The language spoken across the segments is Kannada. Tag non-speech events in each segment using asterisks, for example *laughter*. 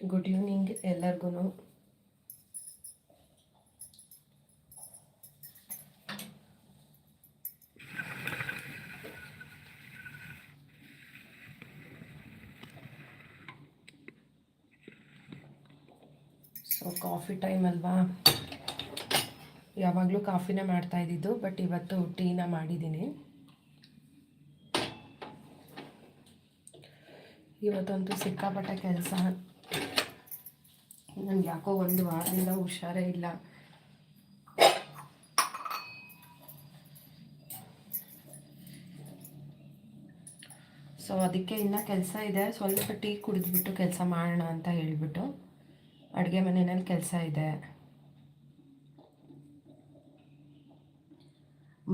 ಗುಡ್ ಈವ್ನಿಂಗ್ ಎಲ್ಲರಿಗೂ ಸೊ ಕಾಫಿ ಟೈಮ್ ಅಲ್ವಾ? ಯಾವಾಗಲೂ ಕಾಫಿನೇ ಮಾಡ್ತಾ ಇದ್ದಿದ್ದು ಬಟ್ ಇವತ್ತು ಟೀನ ಮಾಡಿದ್ದೀನಿ. ಇವತ್ತಂತೂ ಸಿಕ್ಕಾಪಟ್ಟೆ ಕೆಲಸ. ನನಗೆ ಯಾಕೋ ಒಂದು ವಾರದಿಂದ ಹುಷಾರೇ ಇಲ್ಲ. ಸೊ ಅದಕ್ಕೆ ಇನ್ನೂ ಕೆಲಸ ಇದೆ. ಸ್ವಲ್ಪ ಟೀ ಕುಡಿದ್ಬಿಟ್ಟು ಕೆಲಸ ಮಾಡೋಣ ಅಂತ ಹೇಳಿಬಿಟ್ಟು ಅಡುಗೆ ಮನೆಯಲ್ಲಿ ಕೆಲಸ ಇದೆ.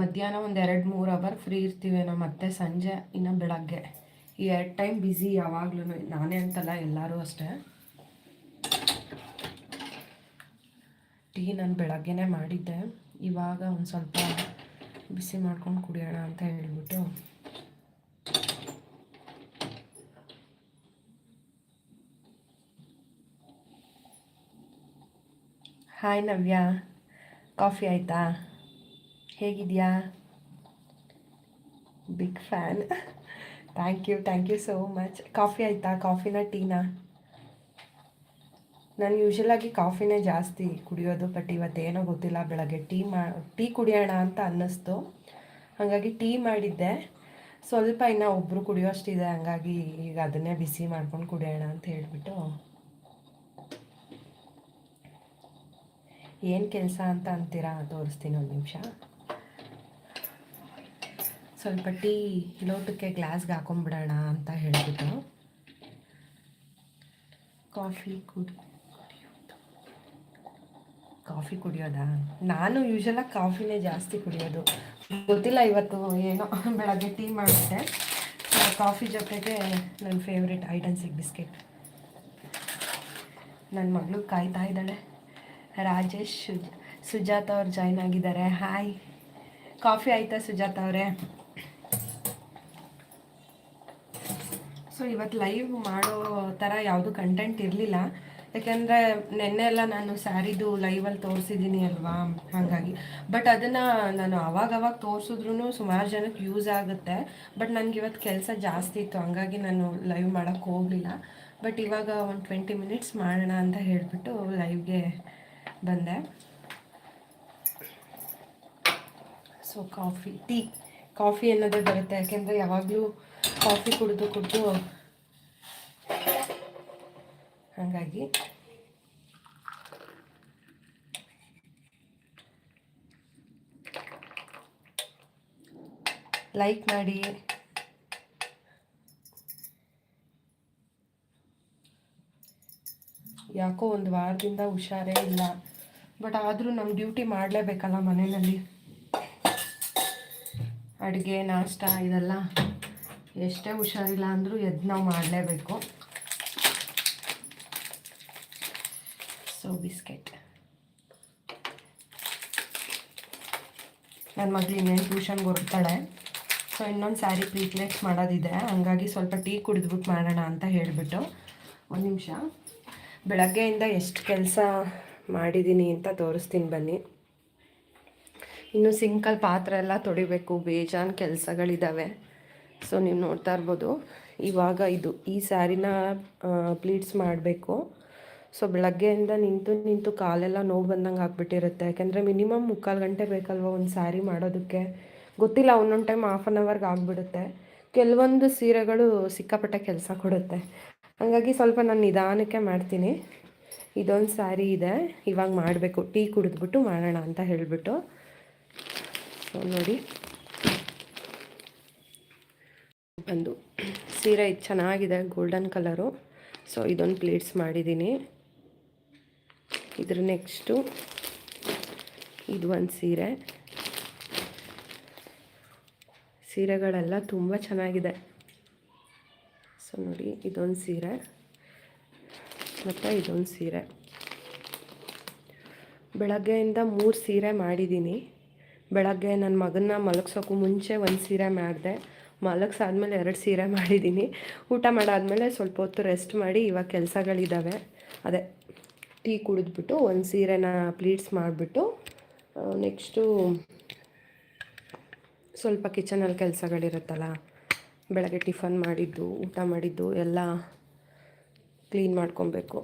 ಮಧ್ಯಾಹ್ನ ಒಂದು ಎರಡು ಮೂರು ಅವರ್ ಫ್ರೀ ಇರ್ತೀವೇನೋ ಮತ್ತೆ ಸಂಜೆ, ಇನ್ನು ಬೆಳಗ್ಗೆ. ಈ ಎರಡು ಟೈಮ್ ಬ್ಯುಸಿ ಯಾವಾಗ್ಲೂ ನಾನೇ ಅಂತಲ್ಲ, ಎಲ್ಲರೂ ಅಷ್ಟೇ. ಟೀ ನಾನು ಬೆಳಗ್ಗೆನೇ ಮಾಡಿದ್ದೆ. ಇವಾಗ ಒಂದು ಸ್ವಲ್ಪ ಬಿಸಿ ಮಾಡ್ಕೊಂಡು ಕುಡಿಯೋಣ ಅಂತ ಹೇಳ್ಬಿಟ್ಟು. ಹಾಯ್ ನವ್ಯ, ಕಾಫಿ ಆಯಿತಾ? ಹೇಗಿದೆಯಾ? Big fan thank you thank you so much coffee ಆಯಿತಾ? ಕಾಫಿನ ಟೀನಾ? ನಾನು ಯೂಶಲಾಗಿ ಕಾಫಿನೇ ಜಾಸ್ತಿ ಕುಡಿಯೋದು ಬಟ್ ಇವತ್ತೇನೋ ಗೊತ್ತಿಲ್ಲ, ಬೆಳಗ್ಗೆ ಟೀ ಮಾ, ಟೀ ಕುಡಿಯೋಣ ಅಂತ ಅನ್ನಿಸ್ತು. ಹಾಗಾಗಿ ಟೀ ಮಾಡಿದ್ದೆ. ಸ್ವಲ್ಪ ಇನ್ನು ಒಬ್ಬರು ಕುಡಿಯೋಷ್ಟಿದೆ, ಹಂಗಾಗಿ ಈಗ ಅದನ್ನೇ ಬಿಸಿ ಮಾಡ್ಕೊಂಡು ಕುಡಿಯೋಣ ಅಂತ ಹೇಳಿಬಿಟ್ಟು. ಏನು ಕೆಲಸ ಅಂತ ಅಂತೀರಾ? ತೋರಿಸ್ತೀನಿ ಒಂದು ನಿಮಿಷ. ಸ್ವಲ್ಪ ಟೀ ಲೋಟಕ್ಕೆ ಗ್ಲಾಸ್ಗೆ ಹಾಕೊಂಡ್ಬಿಡೋಣ ಅಂತ ಹೇಳಿಬಿಟ್ಟು. ಕಾಫಿ ಕುಡಿ ಕಾಫಿ ಕುಡಿಯೋದಾ? ನಾನು ಯೂಶ್ವಲಾಗಿ ಕಾಫಿನೇ ಜಾಸ್ತಿ ಕುಡಿಯೋದು. ಗೊತ್ತಿಲ್ಲ ಇವತ್ತು ಏನೋ ಬೆಳಗ್ಗೆ ಟೀ ಮಾಡಿದ್ದೆ. ಕಾಫಿ ಜೊತೆಗೆ ನನ್ನ ಫೇವ್ರೆಟ್ ಐಟನ್ಸಿಗೆ ಬಿಸ್ಕೆಟ್ ನನ್ನ ಮಗಳು ಕಾಯ್ತಾ ಇದ್ದಾಳೆ. ರಾಜೇಶ್, ಸುಜ್, ಸುಜಾತ ಅವ್ರು ಜಾಯ್ನ್ ಆಗಿದ್ದಾರೆ. ಹಾಯ್ ಕಾಫಿ ಆಯಿತಾ ಸುಜಾತ ಅವರೇ? ಸೊ ಇವತ್ತು ಲೈವ್ ಮಾಡೋ ಥರ ಯಾವುದು ಕಂಟೆಂಟ್ ಇರಲಿಲ್ಲ. ಯಾಕೆಂದರೆ ನಿನ್ನೆ ಎಲ್ಲ ನಾನು ಸ್ಯಾರಿದು ಲೈವಲ್ಲಿ ತೋರಿಸಿದ್ದೀನಿ ಅಲ್ವಾ? ಹಾಗಾಗಿ. ಬಟ್ ಅದನ್ನು ನಾನು ಅವಾಗ ಅವಾಗ ತೋರಿಸಿದ್ರು ಸುಮಾರು ಜನಕ್ಕೆ ಯೂಸ್ ಆಗುತ್ತೆ. ಬಟ್ ನನಗೆ ಇವತ್ತು ಕೆಲಸ ಜಾಸ್ತಿ ಇತ್ತು. ಹಂಗಾಗಿ ನಾನು ಲೈವ್ ಮಾಡೋಕ್ಕೆ ಹೋಗಲಿಲ್ಲ. ಬಟ್ ಇವಾಗ ಒಂದು ಟ್ವೆಂಟಿ ಮಿನಿಟ್ಸ್ ಮಾಡೋಣ ಅಂತ ಹೇಳಿಬಿಟ್ಟು ಲೈವ್ಗೆ ಬಂದೆ. ಸೊ ಕಾಫಿ ಟೀ ಕಾಫಿ ಅನ್ನೋದೇ ಬರುತ್ತೆ. ಯಾಕೆಂದರೆ ಯಾವಾಗಲೂ ಕಾಫಿ ಕುಡಿದು ಕುಡಿದು ಹಾಗಾಗಿ ಲೈಕ್ ಮಾಡಿ. ಯಾಕೋ ಒಂದು ವಾರದಿಂದ ಹುಷಾರೇ ಇಲ್ಲ. ಬಟ್ ಆದರೂ ನಮ್ಮ ಡ್ಯೂಟಿ ಮಾಡಲೇಬೇಕಲ್ಲ ಮನೆಯಲ್ಲಿ. ಅಡುಗೆ, ನಾಷ್ಟ, ಇದೆಲ್ಲ ಎಷ್ಟೇ ಹುಷಾರಿಲ್ಲ ಅಂದರೂ ಎದ್ದು ನಾವು ಮಾಡಲೇಬೇಕು. ಸೊ ಬಿಸ್ಕೆಟ್ ನನ್ನ ಮಗಳು ಇನ್ನೇನು ಟ್ಯೂಷನ್ಗೆ ಹೊರಡ್ತಾಳೆ ಸೊ ಇನ್ನೊಂದು ಸ್ಯಾರಿ ಪ್ರೀಪ್ಲೇಟ್ಸ್ ಮಾಡೋದಿದೆ. ಹಂಗಾಗಿ ಸ್ವಲ್ಪ ಟೀ ಕುಡಿದ್ಬಿಟ್ಟು ಮಾಡೋಣ ಅಂತ ಹೇಳಿಬಿಟ್ಟು ಒಂದು ನಿಮಿಷ. ಬೆಳಗ್ಗೆಯಿಂದ ಎಷ್ಟು ಕೆಲಸ ಮಾಡಿದ್ದೀನಿ ಅಂತ ತೋರಿಸ್ತೀನಿ ಬನ್ನಿ. ಇನ್ನು ಸಿಂಕಲ್ ಪಾತ್ರೆ ಎಲ್ಲ ತೊಡಿಬೇಕು. ಬೇಜಾನ್ ಕೆಲಸಗಳಿದ್ದಾವೆ ಸೊ ನೀವು ನೋಡ್ತಾ ಇರ್ಬೋದು. ಇವಾಗ ಇದು ಈ ಸ್ಯಾರಿನ ಪ್ಲೀಟ್ಸ್ ಮಾಡಬೇಕು. ಸೊ ಬೆಳಗ್ಗೆಯಿಂದ ನಿಂತು ನಿಂತು ಕಾಲೆಲ್ಲ ನೋವು ಬಂದಂಗೆ ಆಗ್ಬಿಟ್ಟಿರುತ್ತೆ. ಯಾಕೆಂದರೆ ಮಿನಿಮಮ್ ಮುಕ್ಕಾಲು ಗಂಟೆ ಬೇಕಲ್ವ ಒಂದು ಸ್ಯಾರಿ ಮಾಡೋದಕ್ಕೆ? ಗೊತ್ತಿಲ್ಲ, ಒಂದೊಂದು ಟೈಮ್ ಹಾಫ್ ಆನ್ ಅವರ್ಗೆ ಆಗಿಬಿಡುತ್ತೆ. ಕೆಲವೊಂದು ಸೀರೆಗಳು ಸಿಕ್ಕಾಪಟ್ಟೆ ಕೆಲಸ ಕೊಡುತ್ತೆ. ಹಾಗಾಗಿ ಸ್ವಲ್ಪ ನಾನು ನಿಧಾನಕ್ಕೆ ಮಾಡ್ತೀನಿ. ಇದೊಂದು ಸ್ಯಾರಿ ಇದೆ, ಇವಾಗ ಮಾಡಬೇಕು. ಟೀ ಕುಡಿದ್ಬಿಟ್ಟು ಮಾಡೋಣ ಅಂತ ಹೇಳಿಬಿಟ್ಟು. ಸೊ ನೋಡಿ. ಬಂದು ಸೀರೆ ಇದು ಚೆನ್ನಾಗಿದೆ, ಗೋಲ್ಡನ್ ಕಲರು. ಸೊ ಇದೊಂದು ಪ್ಲೇಟ್ಸ್ ಮಾಡಿದ್ದೀನಿ. ಇದ್ರ ನೆಕ್ಸ್ಟು ಇದು ಒಂದು ಸೀರೆ. ಸೀರೆಗಳೆಲ್ಲ ತುಂಬ ಚೆನ್ನಾಗಿದೆ. ಸೊ ನೋಡಿ, ಇದೊಂದು ಸೀರೆ ಮತ್ತು ಇದೊಂದು ಸೀರೆ. ಬೆಳಗ್ಗೆಯಿಂದ ಮೂರು ಸೀರೆ ಮಾಡಿದ್ದೀನಿ. ಬೆಳಗ್ಗೆ ನನ್ನ ಮಗನ್ನ ಮಲಗ್ಸೋಕ್ಕೂ ಮುಂಚೆ ಒಂದು ಸೀರೆ ಮಾಡಿದೆ. ಮಲಗ್ಸಾದ್ಮೇಲೆ ಎರಡು ಸೀರೆ ಮಾಡಿದ್ದೀನಿ. ಊಟ ಮಾಡಾದ್ಮೇಲೆ ಸ್ವಲ್ಪ ಹೊತ್ತು ರೆಸ್ಟ್ ಮಾಡಿ ಇವಾಗ ಕೆಲಸಗಳಿದ್ದಾವೆ ಅದೇ ಟೀ ಕುಡಿದ್ಬಿಟ್ಟು ಒಂದು ಸೀರೆನ ಪ್ಲೀಟ್ಸ್ ಮಾಡಿಬಿಟ್ಟು ನೆಕ್ಸ್ಟು ಸ್ವಲ್ಪ ಕಿಚನಲ್ಲಿ ಕೆಲಸಗಳಿರುತ್ತಲ್ಲ, ಬೆಳಗ್ಗೆ ಟಿಫನ್ ಮಾಡಿದ್ದು, ಊಟ ಮಾಡಿದ್ದು, ಎಲ್ಲ ಕ್ಲೀನ್ ಮಾಡ್ಕೊಬೇಕು.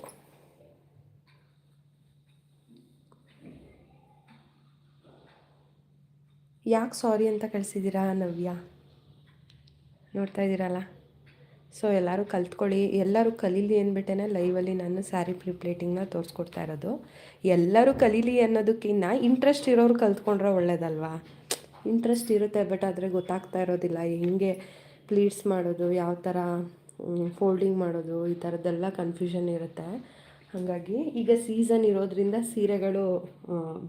ಯಾಕೆ ಸಾರಿ ಅಂತ ಕಳಿಸಿದ್ದೀರಾ ನವ್ಯ? ನೋಡ್ತಾ ಇದ್ದೀರಲ್ಲ? ಸೊ ಎಲ್ಲರೂ ಕಲ್ತ್ಕೊಳ್ಳಿ. ಎಲ್ಲರೂ ಕಲೀಲಿ ಅಂದ್ಬಿಟ್ಟೇ ಲೈವಲ್ಲಿ ನಾನು ಸ್ಯಾರಿ ಪ್ರಿಪ್ಲೇಟಿಂಗ್ನ ತೋರಿಸ್ಕೊಡ್ತಾ ಇರೋದು. ಎಲ್ಲರೂ ಕಲೀಲಿ ಅನ್ನೋದಕ್ಕಿಂತ ಇಂಟ್ರೆಸ್ಟ್ ಇರೋರು ಕಲ್ತ್ಕೊಂಡ್ರೆ ಒಳ್ಳೇದಲ್ವಾ? ಇಂಟ್ರೆಸ್ಟ್ ಇರುತ್ತೆ ಬಟ್ ಆದರೆ ಗೊತ್ತಾಗ್ತಾ ಇರೋದಿಲ್ಲ. ಹೆಂಗೆ ಪ್ಲೀಟ್ಸ್ ಮಾಡೋದು, ಯಾವ ಥರ ಫೋಲ್ಡಿಂಗ್ ಮಾಡೋದು, ಈ ಥರದ್ದೆಲ್ಲ ಕನ್ಫ್ಯೂಷನ್ ಇರುತ್ತೆ. ಹಾಗಾಗಿ ಈಗ ಸೀಸನ್ ಇರೋದ್ರಿಂದ ಸೀರೆಗಳು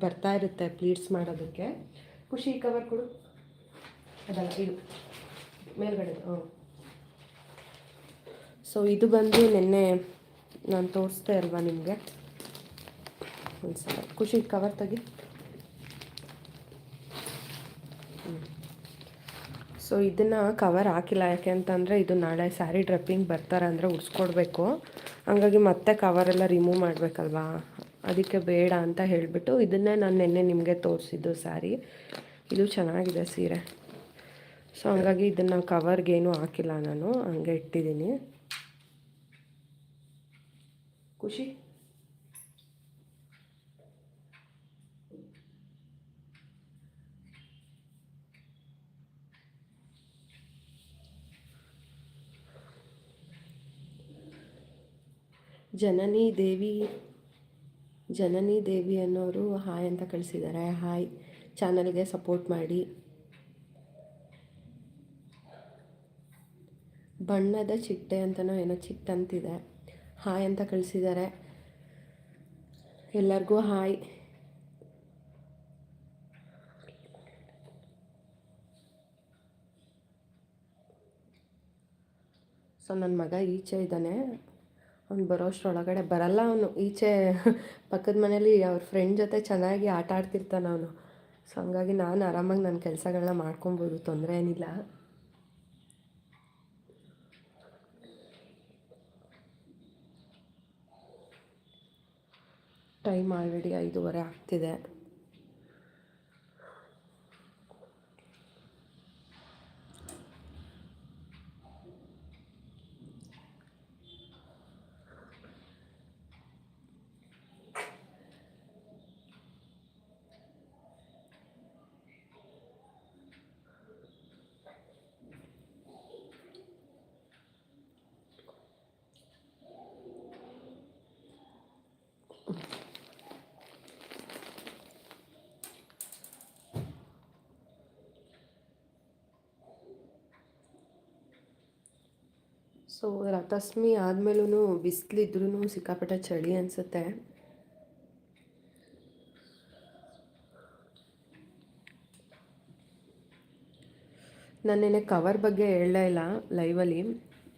ಬರ್ತಾ ಇರುತ್ತೆ ಪ್ಲೀಟ್ಸ್ ಮಾಡೋದಕ್ಕೆ. ಖುಷಿ ಕವರ್ ಕೊಡು. ಅದಲ್ಲ, ಇದು ಮೇಲ್ಗಡೆ ಹ್ಞೂ ಸೊ ಇದು ಬಂದು ನಿನ್ನೆ ನಾನು ತೋರಿಸ್ದೆ ಅಲ್ವಾ ನಿಮಗೆ? ಒಂದು ಸಲ. ಖುಷಿ ಕವರ್ ತೆಗಿ. ಸೊ ಇದನ್ನು ಕವರ್ ಹಾಕಿಲ್ಲ. ಯಾಕೆ ಅಂತಂದರೆ ಇದು ನಾಳೆ ಸ್ಯಾರಿ ಡ್ರಪ್ಪಿಂಗ್ ಬರ್ತಾರೆ ಅಂದರೆ ಉಡ್ಸ್ಕೊಡ್ಬೇಕು. ಹಂಗಾಗಿ ಮತ್ತೆ ಕವರೆಲ್ಲ ರಿಮೂವ್ ಮಾಡಬೇಕಲ್ವಾ? ಅದಕ್ಕೆ ಬೇಡ ಅಂತ ಹೇಳಿಬಿಟ್ಟು ಇದನ್ನೇ ನಾನು ನಿನ್ನೆ ನಿಮಗೆ ತೋರಿಸಿದ್ದು ಸ್ಯಾರಿ ಇದು ಚೆನ್ನಾಗಿದೆ ಸೀರೆ. ಸೊ ಹಂಗಾಗಿ ಇದನ್ನು ಕವರ್ಗೇನು ಹಾಕಿಲ್ಲ ನಾನು. ಹಂಗೆ ಇಟ್ಟಿದ್ದೀನಿ. ಖುಷಿ. ಜನನಿ ದೇವಿ ಜನನಿ ದೇವಿ ಅನ್ನೋರು ಹಾಯ್ ಅಂತ ಕಳಿಸಿದ್ದಾರೆ ಹಾಯ್. ಚಾನಲ್ಗೆ ಸಪೋರ್ಟ್ ಮಾಡಿ. ಬಣ್ಣದ ಚಿಟ್ಟೆ ಅಂತನೋ ಏನೋ ಚಿಟ್ಟಂತಿದೆ. ಹಾಯ್ ಅಂತ ಕಳಿಸಿದ್ದಾರೆ ಎಲ್ಲರಿಗೂ ಹಾಯ್. ಸೊ ನನ್ನ ಮಗ ಈಚೆ ಇದ್ದಾನೆ. ಅವ್ನು ಬರೋಷ್ಟ್ರೊಳಗಡೆ ಬರಲ್ಲ ಅವನು. ಈಚೆ ಪಕ್ಕದ ಮನೇಲಿ ಅವ್ರ ಫ್ರೆಂಡ್ ಜೊತೆ ಚೆನ್ನಾಗಿ ಆಟ ಆಡ್ತಿರ್ತಾನೆ ಅವನು. ಸೊ, ಹಂಗಾಗಿ ನಾನು ಆರಾಮಾಗಿ ನನ್ನ ಕೆಲಸಗಳನ್ನ ಮಾಡ್ಕೊಬೋದು, ತೊಂದರೆ ಏನಿಲ್ಲ. ಟೈಮ್ ಆಲ್ರೆಡಿ ಐದೂವರೆ ಆಗ್ತಿದೆ. ಸೊ ರಥಾಷ್ಟಮಿ ಆದಮೇಲೂ ಬಿಸಿಲಿದ್ರೂ ಸಿಕ್ಕಾಪಟ್ಟೆ ಚಳಿ ಅನಿಸುತ್ತೆ. ನಾನೇನೆ ಕವರ್ ಬಗ್ಗೆ ಹೇಳಲೇ ಇಲ್ಲ ಲೈವಲ್ಲಿ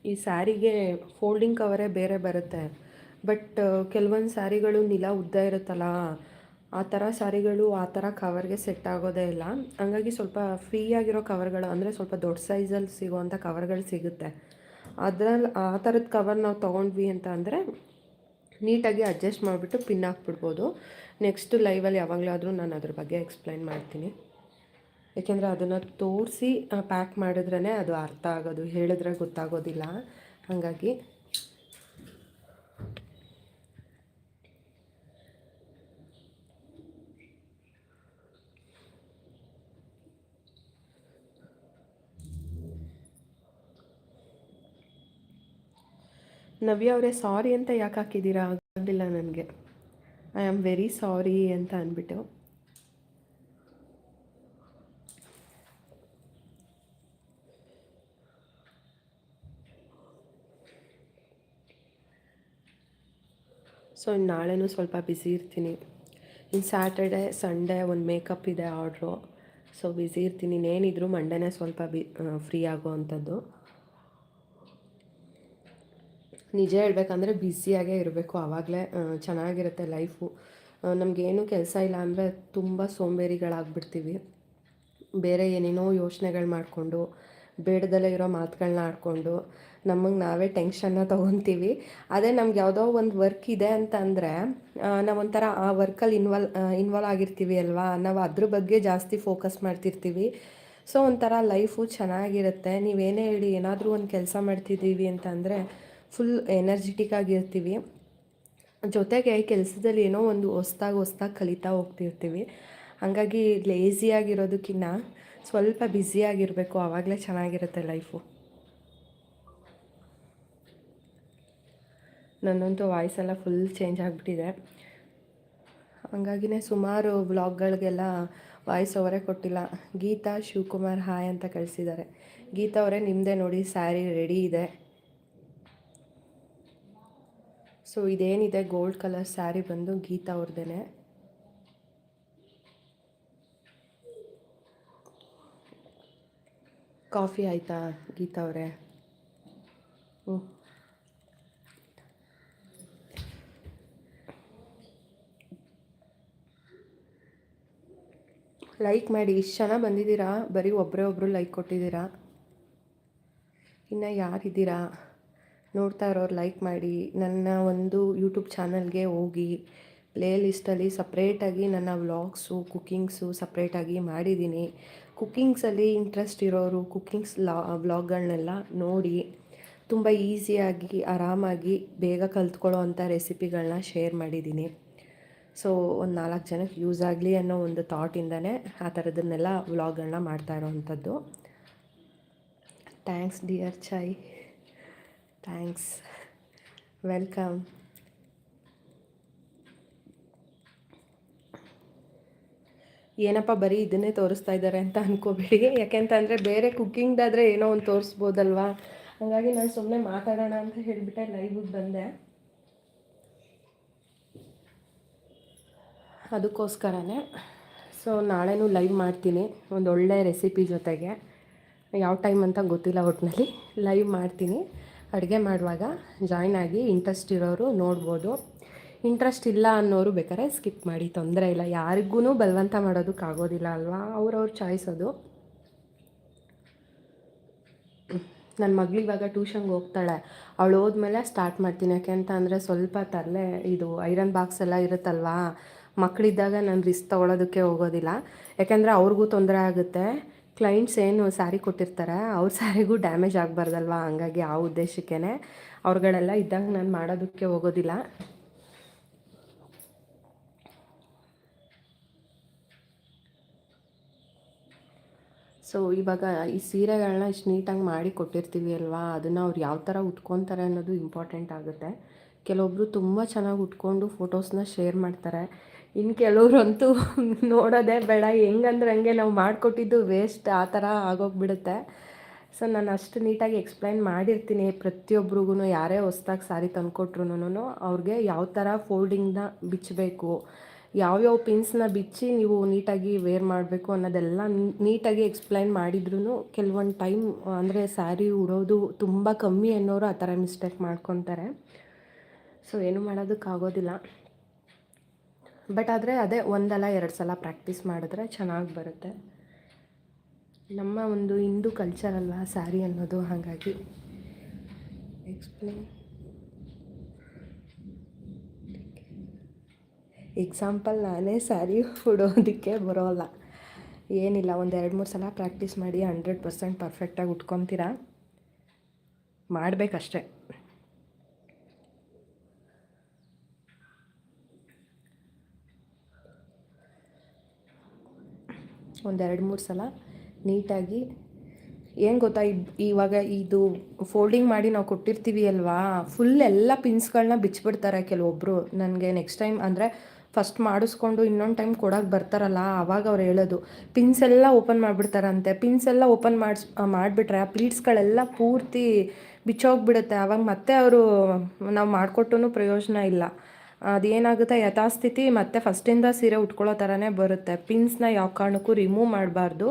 ಈ ಸ್ಯಾರಿಗೆ ಫೋಲ್ಡಿಂಗ್ ಕವರೇ ಬೇರೆ ಬರುತ್ತೆ. ಬಟ್ ಕೆಲವೊಂದು ಸ್ಯಾರಿಗಳು ನಿಲ ಉದ್ದ ಇರುತ್ತಲ್ಲ, ಆ ಥರ ಸ್ಯಾರಿಗಳು ಆ ಥರ ಕವರ್ಗೆ ಸೆಟ್ ಆಗೋದೇ ಇಲ್ಲ. ಹಂಗಾಗಿ ಸ್ವಲ್ಪ ಫ್ರೀ ಆಗಿರೋ ಕವರ್ಗಳು ಅಂದರೆ ಸ್ವಲ್ಪ ದೊಡ್ಡ ಸೈಜಲ್ಲಿ ಸಿಗುವಂಥ ಕವರ್ಗಳು ಸಿಗುತ್ತೆ. ಅದ್ರಲ್ಲಿ ಆ ಥರದ ಕವರ್ ನಾವು ತೊಗೊಂಡ್ವಿ ಅಂತ ಅಂದರೆ ನೀಟಾಗಿ ಅಡ್ಜಸ್ಟ್ ಮಾಡಿಬಿಟ್ಟು ಪಿನ್ ಹಾಕ್ಬಿಡ್ಬೋದು. ನೆಕ್ಸ್ಟ್ ಲೈವಲ್ಲಿ ಯಾವಾಗಲಾದರೂ ನಾನು ಅದ್ರ ಬಗ್ಗೆ ಎಕ್ಸ್ಪ್ಲೈನ್ ಮಾಡ್ತೀನಿ. ಏಕೆಂದರೆ ಅದನ್ನು ತೋರಿಸಿ ಪ್ಯಾಕ್ ಮಾಡಿದ್ರೇ ಅದು ಅರ್ಥ ಆಗೋದು, ಹೇಳಿದ್ರೆ ಗೊತ್ತಾಗೋದಿಲ್ಲ. ಹಾಗಾಗಿ ನವ್ಯ ಅವರೇ ಸಾರಿ ಅಂತ ಯಾಕೆ ಹಾಕಿದ್ದೀರಾ? ಆಗಲಿಲ್ಲ ನನಗೆ. ಐ ಆಮ್ ವೆರಿ ಸಾರಿ ಅಂತ ಅಂದ್ಬಿಟ್ಟು ಸೊ ನಾಳೆನೂ ಸ್ವಲ್ಪ ಬ್ಯುಸಿ ಇರ್ತೀನಿ. ಇನ್ನು ಸ್ಯಾಟರ್ಡೆ ಸಂಡೇ ಒಂದು ಮೇಕಪ್ ಇದೆ ಆರ್ಡ್ರು ಸೊ ಬ್ಯುಸಿ ಇರ್ತೀನಿ. ಇನ್ನೇನಿದ್ರು ಮಂಡೇನೇ ಸ್ವಲ್ಪ ಬಿ ಫ್ರೀ ಆಗೋ ಅಂಥದ್ದು. ನಿಜ ಹೇಳಬೇಕಂದ್ರೆ ಬ್ಯುಸಿಯಾಗೇ ಇರಬೇಕು. ಆವಾಗಲೇ ಚೆನ್ನಾಗಿರುತ್ತೆ ಲೈಫು ನಮಗೇನು ಕೆಲಸ ಇಲ್ಲ ಅಂದರೆ ತುಂಬ ಸೋಂಬೇರಿಗಳಾಗ್ಬಿಡ್ತೀವಿ. ಬೇರೆ ಏನೇನೋ ಯೋಚನೆಗಳು ಮಾಡಿಕೊಂಡು, ಬೇಡದಲ್ಲೇ ಇರೋ ಮಾತುಗಳನ್ನ ಆಡಿಕೊಂಡು, ನಮಗೆ ನಾವೇ ಟೆನ್ಷನ್ನ ತೊಗೊತೀವಿ. ಅದೇ ನಮ್ಗೆ ಯಾವುದೋ ಒಂದು ವರ್ಕ್ ಇದೆ ಅಂತ ಅಂದರೆ ನಾವೊಂಥರ ಆ ವರ್ಕಲ್ಲಿ ಇನ್ವಾಲ್ ಇನ್ವಾಲ್ವ್ ಆಗಿರ್ತೀವಿ ಅಲ್ವಾ? ನಾವು ಅದ್ರ ಬಗ್ಗೆ ಜಾಸ್ತಿ ಫೋಕಸ್ ಮಾಡ್ತಿರ್ತೀವಿ. ಸೊ ಒಂಥರ ಲೈಫು ಚೆನ್ನಾಗಿರುತ್ತೆ. ನೀವೇನೇ ಹೇಳಿ ಏನಾದರೂ ಒಂದು ಕೆಲಸ ಮಾಡ್ತಿದ್ದೀವಿ ಅಂತ ಅಂದರೆ ಫುಲ್ ಎನರ್ಜೆಟಿಕ್ ಆಗಿರ್ತೀವಿ. ಜೊತೆಗೆ ಕೆಲಸದಲ್ಲಿ ಏನೋ ಒಂದು ಹೊಸ್ದಾಗಿ ಹೊಸ್ದಾಗಿ ಕಲಿತಾ ಹೋಗ್ತಿರ್ತೀವಿ. ಹಾಗಾಗಿ ಲೇಸಿಯಾಗಿರೋದಕ್ಕಿಂತ ಸ್ವಲ್ಪ ಬ್ಯುಸಿಯಾಗಿರಬೇಕು ಆವಾಗಲೇ ಚೆನ್ನಾಗಿರುತ್ತೆ ಲೈಫು ನನ್ನಂತೂ ವಾಯ್ಸ್ ಎಲ್ಲ ಫುಲ್ ಚೇಂಜ್ ಆಗಿಬಿಟ್ಟಿದೆ. ಹಂಗಾಗಿನೇ ಸುಮಾರು ವ್ಲಾಗ್ಗಳಿಗೆಲ್ಲ ವಾಯ್ಸ್ ಅವರೇ ಕೊಟ್ಟಿಲ್ಲ. ಗೀತಾ ಶಿವಕುಮಾರ್ ಹಾಯ್ ಅಂತ ಕಳಿಸಿದ್ದಾರೆ. ಗೀತಾ ಅವರೇ ನಿಮ್ಮದೇ ನೋಡಿ ಸ್ಯಾರಿ ರೆಡಿ ಇದೆ. ಸೊ ಇದೇನಿದೆ ಗೋಲ್ಡ್ ಕಲರ್ ಸ್ಯಾರಿ ಬಂದು ಗೀತಾ ಅವ್ರದ್ದೇನೆ ಕಾಫಿ ಆಯಿತಾ ಗೀತಾ ಅವರೇ? ಲೈಕ್ ಮಾಡಿ, ಇಷ್ಟು ಜನ ಬಂದಿದ್ದೀರಾ? ಬರೀ ಒಬ್ಬರೇ ಒಬ್ಬರು ಲೈಕ್ ಕೊಟ್ಟಿದ್ದೀರಾ? ಇನ್ನು ಯಾರಿದ್ದೀರಾ? ನೋಡ್ತಾ ಇರೋರು ಲೈಕ್ ಮಾಡಿ ನನ್ನ ಒಂದು ಯೂಟ್ಯೂಬ್ ಚಾನಲ್ಗೆ ಹೋಗಿ ಪ್ಲೇ ಲಿಸ್ಟಲ್ಲಿ ಸಪ್ರೇಟಾಗಿ ನನ್ನ ವ್ಲಾಗ್ಸು ಕುಕ್ಕಿಂಗ್ಸು ಸಪ್ರೇಟಾಗಿ ಮಾಡಿದ್ದೀನಿ. ಕುಕ್ಕಿಂಗ್ಸಲ್ಲಿ ಇಂಟ್ರೆಸ್ಟ್ ಇರೋರು ಕುಕ್ಕಿಂಗ್ಸ್ ಲಾ ವ್ಲಾಗ್ಗಳನ್ನೆಲ್ಲ ನೋಡಿ ತುಂಬ ಈಸಿಯಾಗಿ ಆರಾಮಾಗಿ ಬೇಗ ಕಲ್ತ್ಕೊಳ್ಳೋ ಅಂಥ ರೆಸಿಪಿಗಳನ್ನ ಶೇರ್ ಮಾಡಿದ್ದೀನಿ. ಸೊ ಒಂದು ನಾಲ್ಕು ಜನಕ್ಕೆ ಯೂಸ್ ಆಗಲಿ ಅನ್ನೋ ಒಂದು ಥಾಟಿಂದನೇ ಆ ಥರದನ್ನೆಲ್ಲ ವ್ಲಾಗ್ಗಳನ್ನ ಮಾಡ್ತಾ ಇರೋವಂಥದ್ದು. Thanks dear chai thanks welcome ಏನಪ್ಪ ಬರೀ ಇದನ್ನೇ ತೋರಿಸ್ತಾ ಇದ್ದಾರೆ ಅಂತ ಅನ್ಕೋಬೇಡಿ. ಯಾಕೆಂತಂದರೆ ಬೇರೆ ಕುಕ್ಕಿಂಗ್ದಾದರೆ ಏನೋ ಒಂದು ತೋರಿಸ್ಬೋದಲ್ವಾ? ಹಾಗಾಗಿ ನಾನು ಸುಮ್ಮನೆ ಮಾತಾಡೋಣ ಅಂತ ಹೇಳಿಬಿಟ್ಟೆ ಲೈವಿಗೆ ಬಂದೆ. ಅದಕ್ಕೋಸ್ಕರನೇ. ಸೊ ನಾಳೆನೂ ಲೈವ್ ಮಾಡ್ತೀನಿ. ಒಂದು ಒಳ್ಳೆ ರೆಸಿಪಿ ಜೊತೆಗೆ. ಯಾವ ಟೈಮ್ ಅಂತ ಗೊತ್ತಿಲ್ಲ ಒಟ್ಟಿನಲ್ಲಿ ಲೈವ್ ಮಾಡ್ತೀನಿ. ಅಡುಗೆ ಮಾಡುವಾಗ ಜಾಯ್ನ್ ಆಗಿ ಇಂಟ್ರೆಸ್ಟ್ ಇರೋರು ನೋಡ್ಬೋದು. ಇಂಟ್ರೆಸ್ಟ್ ಇಲ್ಲ ಅನ್ನೋರು ಬೇಕಾದ್ರೆ ಸ್ಕಿಪ್ ಮಾಡಿ, ತೊಂದರೆ ಇಲ್ಲ. ಯಾರಿಗೂ ಬಲವಂತ ಮಾಡೋದಕ್ಕಾಗೋದಿಲ್ಲ ಅಲ್ವಾ? ಅವ್ರವ್ರ ಚಾಯ್ಸ್ ಅದು. ನನ್ನ ಮಗಳು ಇವಾಗ ಟ್ಯೂಷನ್ಗೆ ಹೋಗ್ತಾಳೆ. ಅವಳು ಹೋದ್ಮೇಲೆ ಸ್ಟಾರ್ಟ್ ಮಾಡ್ತೀನಿ. ಯಾಕೆ ಅಂತ ಅಂದರೆ ಸ್ವಲ್ಪ ತರಲೆ ಇದು ಐರನ್ ಬಾಕ್ಸ್ ಎಲ್ಲ ಇರುತ್ತಲ್ವಾ? ಮಕ್ಕಳಿದ್ದಾಗ ನಾನು ರಿಸ್ಕ್ ತೊಗೊಳೋದಕ್ಕೆ ಹೋಗೋದಿಲ್ಲ. ಯಾಕೆಂದರೆ ಅವ್ರಿಗೂ ತೊಂದರೆ ಆಗುತ್ತೆ. ಕ್ಲೈಂಟ್ಸ್ ಏನು ಸ್ಯಾರಿ ಕೊಟ್ಟಿರ್ತಾರೆ, ಅವ್ರ ಸ್ಯಾರಿಗೂ ಡ್ಯಾಮೇಜ್ ಆಗಬಾರ್ದಲ್ವಾ? ಹಂಗಾಗಿ ಆ ಉದ್ದೇಶಕ್ಕೇ ಅವ್ರುಗಳೆಲ್ಲ ಇದ್ದಾಗ ನಾನು ಮಾಡೋದಕ್ಕೆ ಹೋಗೋದಿಲ್ಲ. ಸೊ ಇವಾಗ ಈ ಸೀರೆಗಳನ್ನ ಇಷ್ಟು ನೀಟಾಗಿ ಮಾಡಿ ಕೊಟ್ಟಿರ್ತೀವಿ ಅಲ್ವಾ? ಅದನ್ನು ಅವ್ರು ಯಾವ ಥರ ಉಟ್ಕೊತಾರೆ ಅನ್ನೋದು ಇಂಪಾರ್ಟೆಂಟ್ ಆಗುತ್ತೆ. ಕೆಲವೊಬ್ಬರು ತುಂಬ ಚೆನ್ನಾಗಿ ಉಟ್ಕೊಂಡು ಫೋಟೋಸ್ನ ಶೇರ್ ಮಾಡ್ತಾರೆ. ಇನ್ನು ಕೆಲವರಂತೂ *laughs* ನೋಡೋದೇ ಬೇಡ. ಹೆಂಗಂದ್ರೆ ಹಂಗೆ ನಾವು ಮಾಡಿಕೊಟ್ಟಿದ್ದು ವೇಸ್ಟ್ ಆ ಥರ ಆಗೋಗ್ಬಿಡುತ್ತೆ. ಸೊ ನಾನು ಅಷ್ಟು ನೀಟಾಗಿ ಎಕ್ಸ್ಪ್ಲೈನ್ ಮಾಡಿರ್ತೀನಿ ಪ್ರತಿಯೊಬ್ರಿಗೂ ಯಾರೇ ಹೊಸ್ದಾಗಿ ಸಾರಿ ತಂದುಕೊಟ್ರು ಅವ್ರಿಗೆ ಯಾವ ಥರ ಫೋಲ್ಡಿಂಗ್ನ ಬಿಚ್ಚಬೇಕು ಯಾವ್ಯಾವ ಪಿನ್ಸ್ನ ಬಿಚ್ಚಿ ನೀವು ನೀಟಾಗಿ ವೇರ್ ಮಾಡಬೇಕು ಅನ್ನೋದೆಲ್ಲ ನೀಟಾಗಿ ಎಕ್ಸ್ಪ್ಲೈನ್ ಮಾಡಿದ್ರು ಕೆಲವೊಂದು ಟೈಮ್ ಅಂದರೆ ಸ್ಯಾರಿ ಉಡೋದು ತುಂಬ ಕಮ್ಮಿ ಅನ್ನೋರು ಆ ಥರ ಮಿಸ್ಟೇಕ್ ಮಾಡ್ಕೊತಾರೆ. ಸೊ ಏನು ಮಾಡೋದಕ್ಕಾಗೋದಿಲ್ಲ. ಬಟ್ ಆದರೆ ಅದೇ ಒಂದಲ್ಲ ಎರಡು ಸಲ ಪ್ರಾಕ್ಟೀಸ್ ಮಾಡಿದ್ರೆ ಚೆನ್ನಾಗಿ ಬರುತ್ತೆ. ನಮ್ಮ ಒಂದು ಹಿಂದೂ ಕಲ್ಚರ್ ಅಲ್ವಾ ಸ್ಯಾರಿ ಅನ್ನೋದು ಹಾಗಾಗಿ ಎಕ್ಸ್ಪ್ಲೇನ್ ಎಕ್ಸಾಂಪಲ್ ನಾನೇ ಸ್ಯಾರಿ ಉಡೋದಕ್ಕೆ ಬರೋಲ್ಲ. ಏನಿಲ್ಲ, ಒಂದು ಎರಡು ಮೂರು ಸಲ ಪ್ರಾಕ್ಟೀಸ್ ಮಾಡಿ ಹಂಡ್ರೆಡ್ ಪರ್ಸೆಂಟ್ ಪರ್ಫೆಕ್ಟಾಗಿ ಉಟ್ಕೊತೀರಾ? ಮಾಡಬೇಕಷ್ಟೆ. ಒಂದು ಎರಡು ಮೂರು ಸಲ ನೀಟಾಗಿ. ಏನು ಗೊತ್ತಾ ಇವಾಗ ಇದು ಫೋಲ್ಡಿಂಗ್ ಮಾಡಿ ನಾವು ಕೊಟ್ಟಿರ್ತೀವಿ ಅಲ್ವಾ ಫುಲ್ ಎಲ್ಲ ಪಿನ್ಸ್ಗಳನ್ನ ಬಿಚ್ಚಿಬಿಡ್ತಾರೆ ಕೆಲವೊಬ್ಬರು ನನಗೆ ನೆಕ್ಸ್ಟ್ ಟೈಮ್ ಅಂದರೆ ಫಸ್ಟ್ ಮಾಡಿಸ್ಕೊಂಡು ಇನ್ನೊಂದು ಟೈಮ್ ಕೊಡೋಕೆ ಬರ್ತಾರಲ್ಲ ಆವಾಗ ಅವ್ರು ಹೇಳೋದು. ಪಿನ್ಸ್ ಎಲ್ಲ ಓಪನ್ ಮಾಡಿಬಿಡ್ತಾರಂತೆ. ಪಿನ್ಸ್ ಎಲ್ಲ ಓಪನ್ ಮಾಡಿಸ್ ಮಾಡಿಬಿಟ್ರೆ ಆ ಪ್ಲೀಟ್ಸ್ಗಳೆಲ್ಲ ಪೂರ್ತಿ ಬಿಚ್ಚೋಗ್ಬಿಡುತ್ತೆ. ಆವಾಗ ಮತ್ತೆ ಅವರು ನಾವು ಮಾಡಿಕೊಟ್ಟು ಪ್ರಯೋಜನ ಇಲ್ಲ. ಅದೇನಾಗುತ್ತೆ? ಯಥಾಸ್ಥಿತಿ ಮತ್ತೆ ಫಸ್ಟಿಂದ ಸೀರೆ ಉಟ್ಕೊಳ್ಳೋ ಥರನೇ ಬರುತ್ತೆ. ಪಿನ್ಸ್ನ ಯಾವ ಕಾರಣಕ್ಕೂ ರಿಮೂವ್ ಮಾಡಬಾರ್ದು.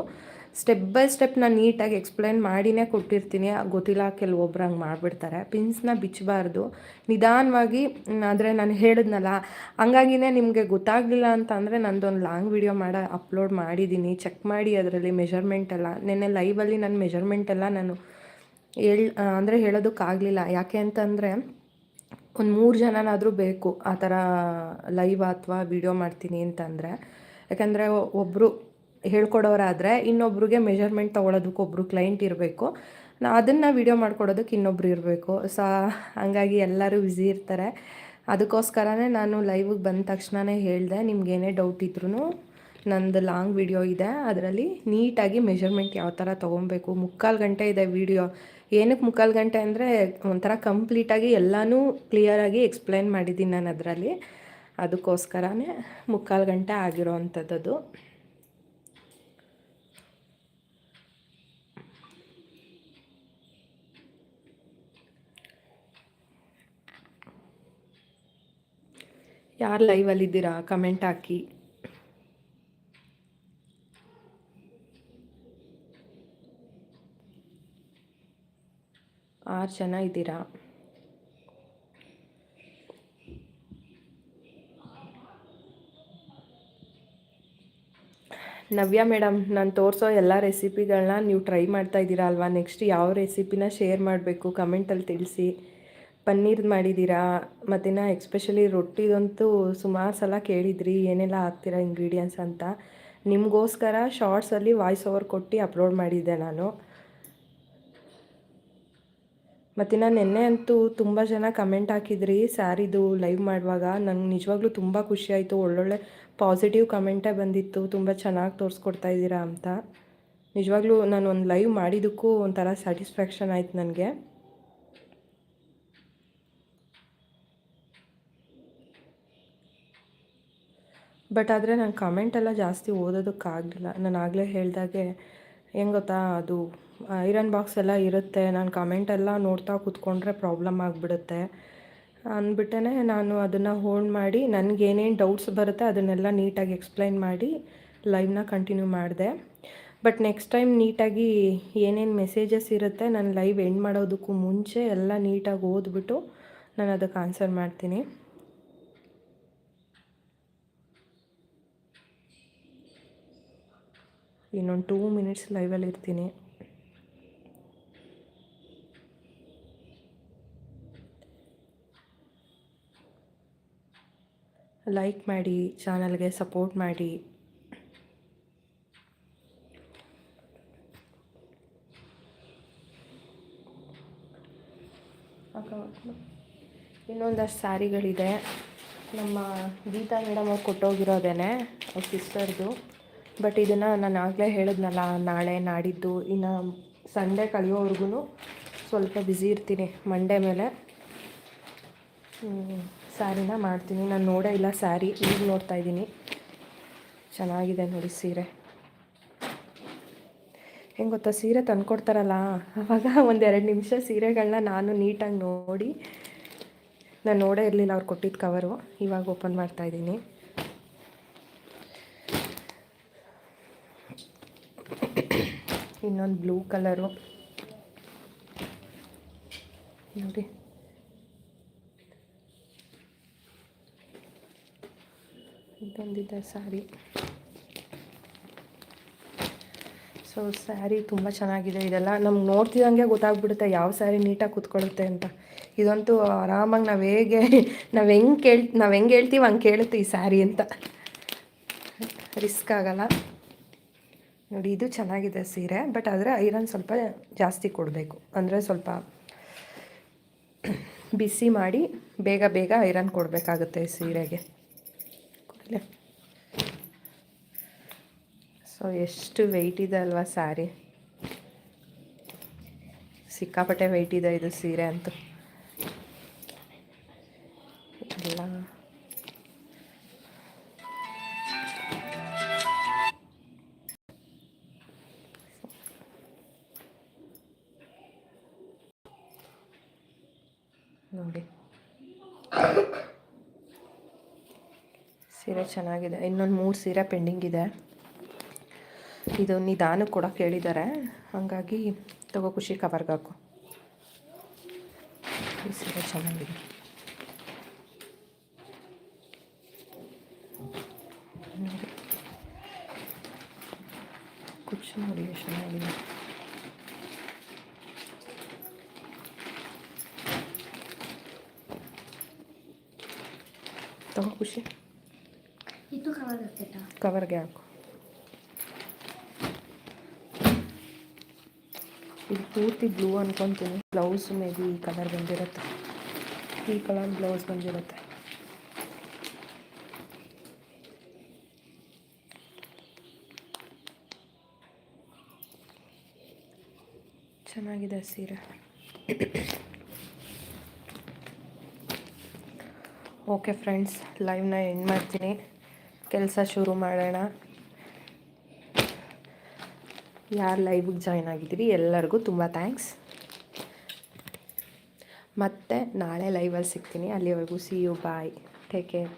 ಸ್ಟೆಪ್ ಬೈ ಸ್ಟೆಪ್ ನಾನು ನೀಟಾಗಿ ಎಕ್ಸ್ಪ್ಲೈನ್ ಮಾಡಿನೇ ಕೊಟ್ಟಿರ್ತೀನಿ. ಗೊತ್ತಿಲ್ಲ, ಕೆಲವೊಬ್ರು ಹಂಗೆ ಮಾಡಿಬಿಡ್ತಾರೆ. ಪಿನ್ಸ್ನ ಬಿಚ್ಚಬಾರ್ದು ನಿಧಾನವಾಗಿ ಆದರೆ ನಾನು ಹೇಳಿದ್ನಲ್ಲ, ಹಂಗಾಗಿನೇ ನಿಮಗೆ ಗೊತ್ತಾಗಲಿಲ್ಲ ಅಂತ ಅಂದರೆ ನಂದೊಂದು ಲಾಂಗ್ ವಿಡಿಯೋ ಮಾಡ ಅಪ್ಲೋಡ್ ಮಾಡಿದ್ದೀನಿ ಚೆಕ್ ಮಾಡಿ ಅದರಲ್ಲಿ ಮೆಷರ್ಮೆಂಟ್ ಎಲ್ಲ. ನಿನ್ನೆ ಲೈವಲ್ಲಿ ನನ್ನ ಮೆಷರ್ಮೆಂಟ್ ಎಲ್ಲ ನಾನು ಹೇಳ್, ಅಂದರೆ ಹೇಳೋದಕ್ಕಾಗಲಿಲ್ಲ. ಯಾಕೆ ಅಂತಂದರೆ ಒಂದು ಮೂರು ಜನನಾದರೂ ಬೇಕು ಆ ಥರ ಲೈವ್ ಅಥವಾ ವಿಡಿಯೋ ಮಾಡ್ತೀನಿ ಅಂತಂದರೆ. ಯಾಕಂದರೆ ಒಬ್ಬರು ಹೇಳ್ಕೊಡೋರಾದರೆ ಇನ್ನೊಬ್ರಿಗೆ ಮೆಜರ್ಮೆಂಟ್ ತೊಗೊಳೋದಕ್ಕೆ ಒಬ್ಬರು ಕ್ಲೈಂಟ್ ಇರಬೇಕು. ನಾ ಅದನ್ನು ವಿಡಿಯೋ ಮಾಡ್ಕೊಡೋದಕ್ಕೆ ಇನ್ನೊಬ್ರು ಇರಬೇಕು. ಸೊ, ಹಾಗಾಗಿ ಎಲ್ಲರೂ ಬ್ಯುಸಿ ಇರ್ತಾರೆ. ಅದಕ್ಕೋಸ್ಕರನೇ ನಾನು ಲೈವಿಗೆ ಬಂದ ತಕ್ಷಣವೇ ಹೇಳಿದೆ, ನಿಮ್ಗೇನೇ ಡೌಟ್ ಇದ್ರೂ ನಂದು ಲಾಂಗ್ ವಿಡಿಯೋ ಇದೆ. ಅದರಲ್ಲಿ ನೀಟಾಗಿ ಮೆಜರ್ಮೆಂಟ್ ಯಾವ ಥರ ತೊಗೊಬೇಕು ಮುಕ್ಕಾಲು ಗಂಟೆ ಇದೆ ವಿಡಿಯೋ. ಏನಕ್ಕೆ ಮುಕ್ಕಾಲು ಗಂಟೆ ಅಂದರೆ ಒಂಥರ ಕಂಪ್ಲೀಟಾಗಿ ಎಲ್ಲನೂ ಕ್ಲಿಯರಾಗಿ ಎಕ್ಸ್ಪ್ಲೈನ್ ಮಾಡಿದ್ದೀನಿ ನಾನು ಅದರಲ್ಲಿ. ಅದಕ್ಕೋಸ್ಕರನೇ ಮುಕ್ಕಾಲು ಗಂಟೆ ಆಗಿರೋ ಅಂಥದ್ದು ಯಾರು ಲೈವಲ್ಲಿದ್ದೀರಾ ಕಮೆಂಟ್ ಹಾಕಿ. ಆರು ಜನ ಇದ್ದೀರಾ? ನವ್ಯ ಮೇಡಮ್ ನಾನು ತೋರಿಸೋ ಎಲ್ಲ ರೆಸಿಪಿಗಳನ್ನ ನೀವು ಟ್ರೈ ಮಾಡ್ತಾ ಇದ್ದೀರಾ ಅಲ್ವಾ? ನೆಕ್ಸ್ಟ್ ಯಾವ ರೆಸಿಪಿನ ಶೇರ್ ಮಾಡಬೇಕು ಕಮೆಂಟಲ್ಲಿ ತಿಳಿಸಿ. ಪನ್ನೀರ್ ಮಾಡಿದ್ದೀರಾ? ನಾ ಎಕ್ಸ್ಪೆಷಲಿ ರೊಟ್ಟಿದಂತೂ ಸುಮಾರು ಸಲ ಕೇಳಿದ್ರಿ, ಏನೆಲ್ಲ ಹಾಕ್ತೀರಾ ಇಂಗ್ರೀಡಿಯೆಂಟ್ಸ್ ಅಂತ. ನಿಮಗೋಸ್ಕರ ಶಾರ್ಟ್ಸಲ್ಲಿ ವಾಯ್ಸ್ ಓವರ್ ಕೊಟ್ಟು ಅಪ್ಲೋಡ್ ಮಾಡಿದ್ದೆ ನಾನು. ಮತ್ತಿನ್ನು ನಿನ್ನೆ ಅಂತೂ ತುಂಬ ಜನ ಕಮೆಂಟ್ ಹಾಕಿದ್ರಿ ಸ್ಯಾರಿದು ಲೈವ್ ಮಾಡುವಾಗ. ನನಗೆ ನಿಜವಾಗ್ಲೂ ತುಂಬ ಖುಷಿಯಾಯಿತು ಒಳ್ಳೊಳ್ಳೆ ಪಾಸಿಟಿವ್ ಕಮೆಂಟೇ ಬಂದಿತ್ತು. ತುಂಬ ಚೆನ್ನಾಗಿ ತೋರಿಸ್ಕೊಡ್ತಾ ಇದ್ದೀರಾ ಅಂತ. ನಿಜವಾಗ್ಲೂ ನಾನು ಒಂದು ಲೈವ್ ಮಾಡಿದ್ದಕ್ಕೂ ಒಂಥರ ಸ್ಯಾಟಿಸ್ಫ್ಯಾಕ್ಷನ್ ಆಯ್ತು ನನಗೆ. ಬಟ್ ಆದರೆ ನಾನು ಕಮೆಂಟೆಲ್ಲ ಜಾಸ್ತಿ ಓದೋದಕ್ಕಾಗಲಿಲ್ಲ. ನಾನು ಆಗಲೇ ಹೇಳಿದಾಗೆ, ಹೆಂಗೆ ಗೊತ್ತಾ ಅದು ಐರನ್ ಬಾಕ್ಸ್ ಎಲ್ಲ ಇರುತ್ತೆ. ನಾನು ಕಮೆಂಟೆಲ್ಲ ನೋಡ್ತಾ ಕೂತ್ಕೊಂಡ್ರೆ ಪ್ರಾಬ್ಲಮ್ ಆಗಿಬಿಡುತ್ತೆ. ಅಂದ್ಬಿಟ್ಟೇ ನಾನು ಅದನ್ನು ಹೋಲ್ಡ್ ಮಾಡಿ, ನನಗೇನೇನು ಡೌಟ್ಸ್ ಬರುತ್ತೆ ಅದನ್ನೆಲ್ಲ ನೀಟಾಗಿ ಎಕ್ಸ್ಪ್ಲೈನ್ ಮಾಡಿ ಲೈವ್ನ ಕಂಟಿನ್ಯೂ ಮಾಡಿದೆ. ಬಟ್ ನೆಕ್ಸ್ಟ್ ಟೈಮ್ ನೀಟಾಗಿ ಏನೇನು ಮೆಸೇಜಸ್ ಇರುತ್ತೆ ನಾನು ಲೈವ್ ಎಂಡ್ ಮಾಡೋದಕ್ಕೂ ಮುಂಚೆ ಎಲ್ಲ ನೀಟಾಗಿ ಓದ್ಬಿಟ್ಟು ನಾನು ಅದಕ್ಕೆ ಆನ್ಸರ್ ಮಾಡ್ತೀನಿ. ಇನ್ನೊಂದು ಟೂ ಮಿನಿಟ್ಸ್ ಲೈವಲ್ಲಿ ಇರ್ತೀನಿ. ಲೈಕ್ ಮಾಡಿ, ಚಾನಲ್ಗೆ ಸಪೋರ್ಟ್ ಮಾಡಿ. ಇನ್ನೊಂದಷ್ಟು ಸ್ಯಾರಿಗಳಿದೆ. ನಮ್ಮ ಗೀತಾ ಮೇಡಮ್ ಅವ್ರು ಕೊಟ್ಟೋಗಿರೋದೇನೆ, ಅವ್ರ ಸಿಸ್ಟರ್ದು ಬಟ್ ಇದನ್ನು ನಾನು ಆಗಲೇ ಹೇಳಿದ್ನಲ್ಲ, ನಾಳೆ ನಾಡಿದ್ದು, ಇನ್ನು ಸಂಡೇ ಕಳೆಯೋವರೆಗೂ ಸ್ವಲ್ಪ ಬ್ಯುಸಿ ಇರ್ತೀನಿ ಮಂಡೇ ಮೇಲೆ. ಸ್ಯಾರಿನ ಮಾಡ್ತೀನಿ. ನಾನು ನೋಡೇ ಇಲ್ಲ ಸ್ಯಾರಿ, ಈಗ ನೋಡ್ತಾ ಇದ್ದೀನಿ. ಚೆನ್ನಾಗಿದೆ ನೋಡಿ ಸೀರೆ. ಹೆಂಗೆ ಗೊತ್ತಾ, ಸೀರೆ ತಂದ್ಕೊಡ್ತಾರಲ್ಲ ಆವಾಗ ಒಂದೆರಡು ನಿಮಿಷ ಸೀರೆಗಳನ್ನ ನಾನು ನೀಟಾಗಿ ನೋಡಿ, ನಾನು ನೋಡೇ ಇರಲಿಲ್ಲ ಅವ್ರು ಕೊಟ್ಟಿದ್ದ ಕವರು ಇವಾಗ ಓಪನ್ ಮಾಡ್ತಾ ಇದ್ದೀನಿ. ಇನ್ನೊಂದು ಬ್ಲೂ ಕಲರು ನೋಡಿ. ಇದೊಂದಿದೆ ಸ್ಯಾರಿ ಸೊ ಸ್ಯಾರಿ ತುಂಬ ಚೆನ್ನಾಗಿದೆ ಇದೆಲ್ಲ. ನಮ್ಗೆ ನೋಡ್ತಿದ್ದಂಗೆ ಗೊತ್ತಾಗ್ಬಿಡುತ್ತೆ ಯಾವ ಸ್ಯಾರಿ ನೀಟಾಗಿ ಕೂತ್ಕೊಳ್ಳುತ್ತೆ ಅಂತ. ಇದಂತೂ ಆರಾಮಾಗಿ ನಾವು ಹೇಗೆ, ನಾವು ಹೆಂಗೆ ಕೇಳ್, ನಾವು ಹೆಂಗೆ ಹೇಳ್ತೀವಿ ಹಂಗೆ ಕೇಳುತ್ತೆ ಈ ಸ್ಯಾರಿ ಅಂತ. ರಿಸ್ಕ್ ಆಗಲ್ಲ. ನೋಡಿ, ಇದು ಚೆನ್ನಾಗಿದೆ ಸೀರೆ, ಬಟ್ ಆದರೆ ಐರನ್ ಸ್ವಲ್ಪ ಜಾಸ್ತಿ ಕೊಡಬೇಕು. ಅಂದರೆ ಸ್ವಲ್ಪ ಬಿಸಿ ಮಾಡಿ ಬೇಗ ಬೇಗ ಐರನ್ ಕೊಡಬೇಕಾಗುತ್ತೆ ಸೀರೆಗೆ. ಸೊ ಎಷ್ಟು ವೆಯ್ಟ್ ಇದೆ ಅಲ್ವಾ ಸ್ಯಾರಿ ಸಿಕ್ಕಾಪಟ್ಟೆ ವೆಯ್ಟ್ ಇದೆ ಇದು ಸೀರೆ ಅಂತೂ. ಎಲ್ಲ. ನೋಡಿ. ಸೀರೆ ಚೆನ್ನಾಗಿದೆ. ಇನ್ನೊಂದು ಮೂರು ಸೀರೆ ಪೆಂಡಿಂಗ್ ಇದೆ. ಇದು ನಿಧಾನಕ್ಕೆ ಕೂಡ ಕೇಳಿದ್ದಾರೆ. ಹಾಗಾಗಿ ತಗೋ ಖುಷಿ ಕವರ್ಗೆ ಹಾಕು. ಸೀರೆ ಚೆನ್ನಾಗಿದೆ. ಖುಷಿ ನೋಡಿ ಚೆನ್ನಾಗಿದೆ. ತಗೋ ಖುಷಿ. ಕವರ್ಗೆ ಹಾಕು. ಪೂರ್ತಿ ಬ್ಲೂ ಅನ್ಕೊತೀನಿ. ಬ್ಲೌಸ್ ಮೇ ಬಿ ಈ ಕಲರ್ ಬಂದಿರುತ್ತೆ. ಈ ಕಲರ್ ಬ್ಲೌಸ್ ಬಂದಿರುತ್ತೆ. ಚೆನ್ನಾಗಿದೆ ಸೀರೆ. ಓಕೆ ಫ್ರೆಂಡ್ಸ್ ಲೈವ್ನ ಎಂಡ್ ಮಾಡ್ತೀನಿ. ಕೆಲಸ ಶುರು ಮಾಡೋಣ. ಯಾರು ಲೈವ್ಗೆ ಜಾಯ್ನ್ ಆಗಿದ್ದೀರಿ? ಎಲ್ಲರಿಗೂ ತುಂಬ ಥ್ಯಾಂಕ್ಸ್ ಮತ್ತೆ ನಾಳೆ ಲೈವಲ್ಲಿ ಸಿಗ್ತೀನಿ. ಅಲ್ಲಿವರೆಗೂ see you bye take care